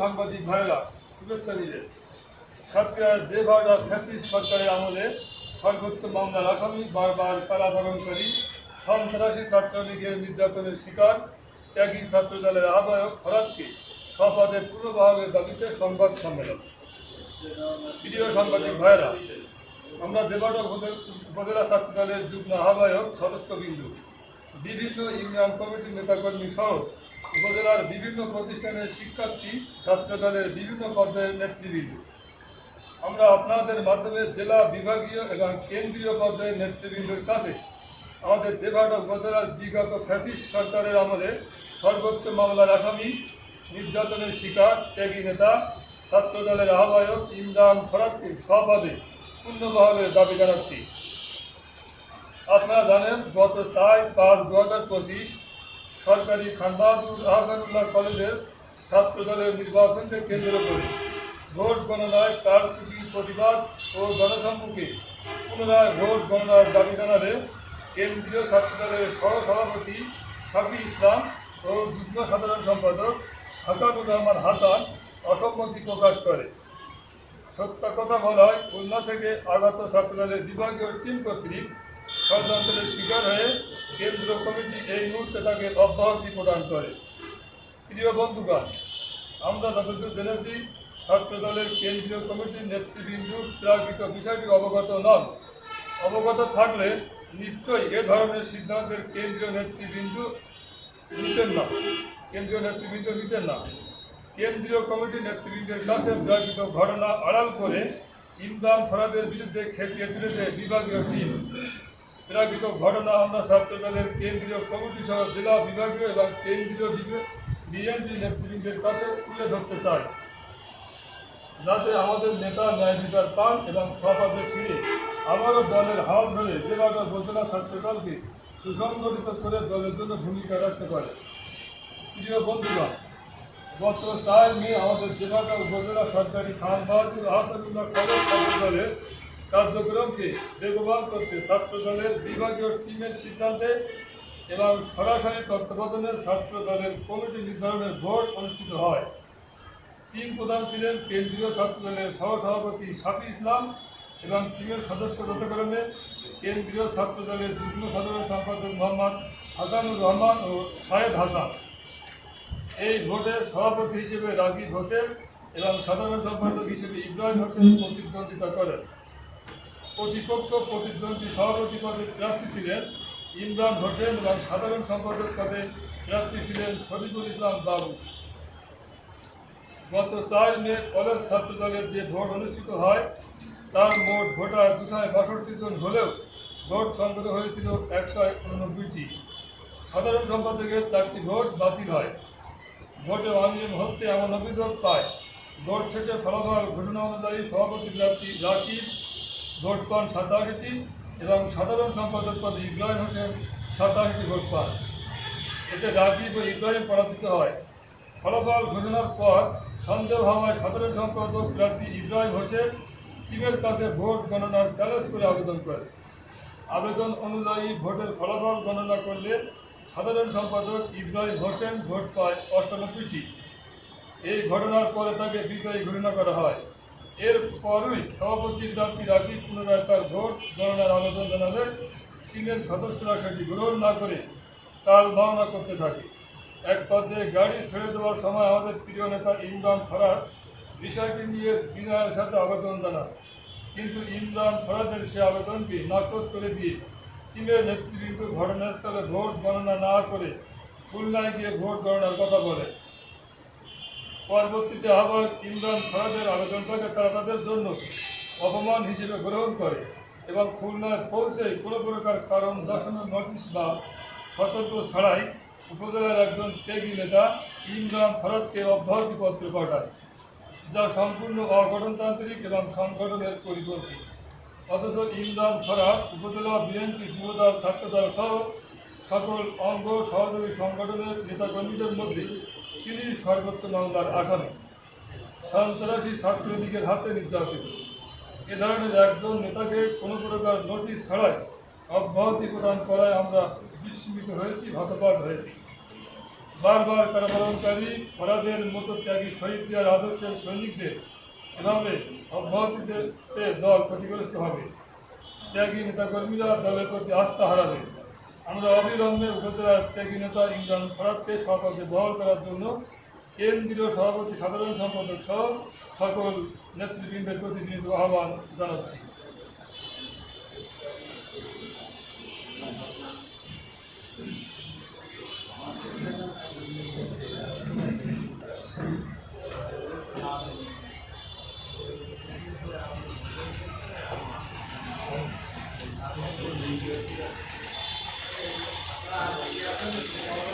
সাংবাদিক ভাইরা শুভেচ্ছা সাতক্ষীরার দেভাড়া ফ্যাসিস্ট সরকারের আমলে সর্বোচ্চ মামলার আসামি বারবার সন্ত্রাসী নির্যাতনের শিকার, ত্যাগী ছাত্রদলের আহ্বায়ক ফরাদকে স্বপদে পুনর্বহালের দাবিতে সংবাদ সম্মেলন। প্রিয় সাংবাদিক ভাইরা আমরা দেবাড়া উপজেলা ছাত্রদলের যুগ্ম আহ্বায়ক সদস্যবিন্দু, বিভিন্ন ইউনিয়ন কমিটির নেতাকর্মী সহ উপজেলার বিভিন্ন প্রতিষ্ঠানের শিক্ষার্থী, ছাত্রদলের বিভিন্ন পর্যায়ের নেতৃবৃন্দ। আমরা আপনাদের মাধ্যমে জেলা বিভাগীয় এবং কেন্দ্রীয় পর্যায়ের নেতৃবৃন্দের কাছে আমাদের দেবাড়া উপজেলার বিগত ফ্যাসিস্ট সরকারের আমলে সর্বোচ্চ মামলার আসামি নির্যাতনের শিকার, ত্যাগী নেতা, ছাত্রদলের আহ্বায়ক ইমরান ফরাককে সপদে পূর্ণবহালের দাবি জানাচ্ছি। আপনারা জানেন, গত চার পাঁচ দু হাজার পঁচিশ সরকারি খানবাহাদুর আহসানুল্লাহ কলেজের ছাত্রদলের নির্বাচনকে কেন্দ্র করে ভোট গণনায় কারচুপি, প্রতিবাদ ও জনসম্মুখে পুনরায় ভোট গণনার দাবি জানালে কেন্দ্রীয় ছাত্রদলের সহসভাপতি সাফি ইসলাম ও যুগ্ম সাধারণ সম্পাদক হাসানুর রহমান হাসান অসম্মতি প্রকাশ করে। সত্য কথা বলায় খুলনা থেকে আগত ছাত্রদলের বিভাগীয় টিম কর্তৃক ষড়যন্ত্রের শিকার হয়ে কেন্দ্র কমিটি এই মুহূর্তে তাকে অব্যাহতি প্রদান করে। প্রিয় বন্ধুগণ, আমরা যতদূর জেনেছি ছাত্র দলের কেন্দ্রীয় কমিটির নেতৃবৃন্দ প্রাকৃত বিষয়টি অবগত নন। অবগত থাকলে নিশ্চয়ই এ ধরনের সিদ্ধান্তের কেন্দ্রীয় নেতৃবৃন্দ নিতেন না। কেন্দ্রীয় নেতৃবৃন্দ নিতেন না। কেন্দ্রীয় কমিটির নেতৃবৃন্দের কাছে প্রাকৃত ঘটনা আড়াল করে ইমরান ফরাদের বিরুদ্ধে খেপিয়ে তুলেছে বিভাগীয় টিম। প্রাকৃত ঘটনা আমরা ছাত্রদলের কেন্দ্রীয় কমিটি সহ জেলা বিভাগীয় এবং কেন্দ্রীয় বিএনপি নেতৃবৃন্দের কাছে তুলে ধরতে চাই। যাতে আমাদের নেতা ন্যায় বিচার পান এবং সপদে ফিরে। আবারও দলের হাল ধরে জেলাটা উপজেলা ছাত্রদলকে সুসংগঠিত করে দলের জন্য ভূমিকা রাখতে পারে। প্রিয় বন্ধুগণ গত চার মে আমাদের জেলাটা উপজেলা সরকারি খান বাহাদুর আহসানুল্লাহ কলেজ ছাত্রদলের কার্যক্রমকে বেগবান করতে ছাত্রদলের বিভাগীয় টিমের সিদ্ধান্তে এবং সরাসরি তত্ত্বাবধানে ছাত্রদলের কমিটি নির্ধারণের ভোট অনুষ্ঠিত হয়। টিম প্রধান ছিলেন কেন্দ্রীয় ছাত্রদলের সহসভাপতি সাফি ইসলাম এবং টিমের সদস্য যথাক্রমে কেন্দ্রীয় ছাত্রদলের যুগ্ম সাধারণ সম্পাদক মোহাম্মদ হাসানুর রহমান ও সাহেদ হাসান। এই ভোটের সভাপতি হিসেবে রাকিব হোসেন এবং সাধারণ সম্পাদক হিসেবে ইব্রাহিম হোসেন প্রতিদ্বন্দ্বিতা করেন। প্রতিপক্ষ প্রতিদ্বন্দ্বী সভাপতি পদে প্রার্থী ছিলেন ইমরান হোসেন এবং সাধারণ সম্পাদক পদে প্রার্থী ছিলেন শরীফুল ইসলাম বাবু। গত চার মে কলেজ ছাত্র দলের যে ভোট অনুষ্ঠিত হয়, তার মোট ভোটার দুশো বাষট্টি জন হলেও ভোট সংগ্রহ হয়েছিল একশো উননব্বইটি। সাধারণ সম্পাদকের চারটি ভোট বাতিল হয়। ভোটে অনিয়ম হচ্ছে এমন অভিযোগ পায় ভোট শেষে ফলাফল ঘোষণা অনুযায়ী সভাপতি প্রার্থী রাকিব ভোট পান সাতাশিটি এবং সাধারণ সম্পাদক পদে ইব্রাহিম হোসেন সাতাশিটি ভোট পান। এতে রাকিব ও ইব্রাহিম পরাজিত হয়। ফলাফল ঘোষণার পর সন্দেহ হওয়ায় সাধারণ সম্পাদক প্রার্থী ইব্রাহিম হোসেন টিমের কাছে ভোট গণনার চ্যালেঞ্জ করে আবেদন করে আবেদন অনুযায়ী ভোটের ফলাফল গণনা করলে সাধারণ সম্পাদক ইব্রাহিম হোসেন ভোট পায় অষ্টানব্বইটি। এই ঘটনার পরে তাকে বিজয়ী ঘোষণা করা হয়। এর পরই সভাপতি প্রার্থী রাকিব পুনরায় তার ভোট গণনার আবেদন জানালে টিমের সদস্যরা সেটি গ্রহণ না করে তাল ভাবনা করতে থাকে। এক পর্যায়ে গাড়ি ছেড়ে দেওয়ার সময় আমাদের প্রিয় নেতা ইমরান ফরাদ বিষয়টি নিয়ে বিনয়ের সাথে আবেদন জানান। কিন্তু ইমরান ফরাজের সে আবেদনটি নাকচ করে দিয়ে টিমের নেতৃবৃন্দ ঘটনাস্থলে ভোট গণনা না করে খুলনায় গিয়ে ভোট গণনার কথা বলে। পরবর্তীতে আবার ইমরান ফরাদের আবেদনটাকে তারা তাদের জন্য অপমান হিসেবে গ্রহণ করে এবং খুলনায় পৌঁছে কোনো প্রকার কারণ দর্শানোর নোটিশ বা সতর্ক ছাড়াই উপজেলার একজন ত্যাগী নেতা ইমরান ফরাদকে অব্যাহতি পত্র পাঠায়, যা সম্পূর্ণ অগঠনতান্ত্রিক এবং সংগঠনের পরিপন্থী। অথচ ইমরান ফরাদ উপজেলা বিএনপি যুবদল, ছাত্রদল সহ সকল অঙ্গ সহযোগী সংগঠনের নেতাকর্মীদের মধ্যে তিনি সর্বোচ্চ মামলার আসামি সন্ত্রাসী ছাত্রলীগের হাতে নির্যাতিত। এ ধরনের একজন নেতাকে কোনো প্রকার নোটিশ ছাড়াই অব্যাহতি প্রদান করায় আমরা বিস্মিত হয়েছি, হতবাক হয়েছি। বারবার কারাবরণকারী ফরাদের মতো ত্যাগী শহীদদের আদর্শের সৈনিকদের এভাবে অব্যাহতিতে দল ক্ষতিগ্রস্ত হবে। ত্যাগী নেতাকর্মীরা দলের প্রতি আস্থা হারাবে আমরা অবিলম্বে উপজেলার ইমরান ফরাদকে সহকারে বহাল করার জন্য কেন্দ্রীয় সভাপতি সাধারণ সম্পাদক সহ সকল নেতৃবৃন্দের প্রতি বিনীত আহ্বান জানাচ্ছি। Mohammad Nurzaman Thank you.